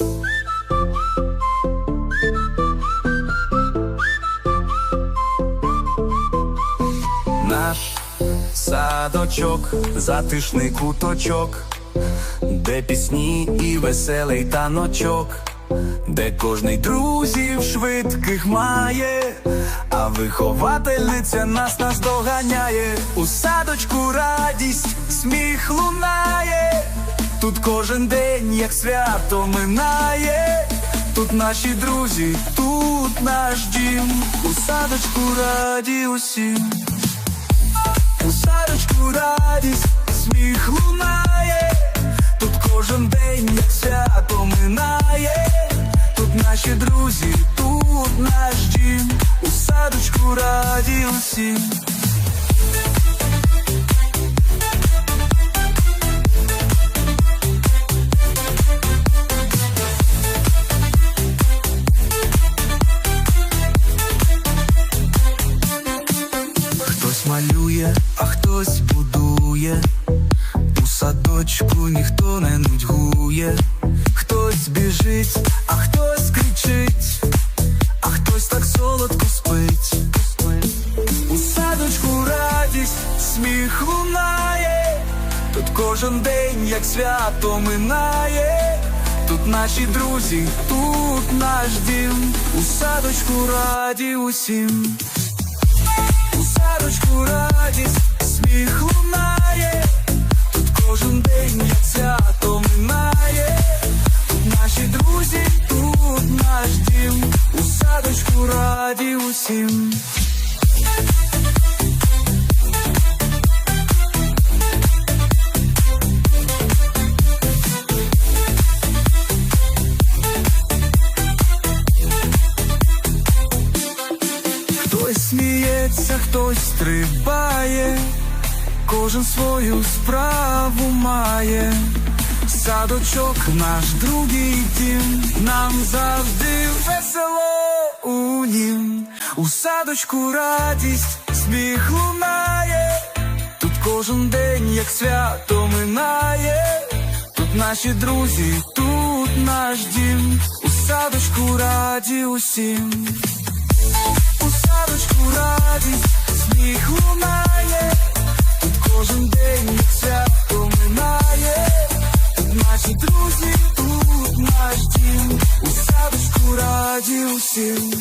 Наш садочок, затишний куточок, де пісні і веселий таночок, де кожний друзів швидких має, а виховательниця нас наздоганяє. У садочку радість, сміх лунає, тут кожен день, як свято минає. Тут наші друзі, тут наш дім, у садочку раді усім. У садочку радість, сміх лунає, тут кожен день, як свято минає, тут наші друзі, тут наш дім, у садочку раді усім. Хтось будує. У садочку ніхто не нудьгує. Хтось біжить, а хтось кричить, а хтось так солодко спить. У садочку радість, сміх лунає. Тут кожен день, як свято минає. Тут наші друзі, тут наш дім. У садочку раді усім. У садочку радість, усім. Хтось сміється, хтось стрибає, кожен свою справу має. Садочок наш другий дім, нам завжди весело у нім. У садочку радість, сміх лунає, тут кожен день, як свято минає, тут наші друзі, тут наш дім, у садочку раді усім. У садочку радість, сміх лунає, тут кожен день як свято минає, тут наші друзі, тут наш дім, у садочку раді усім.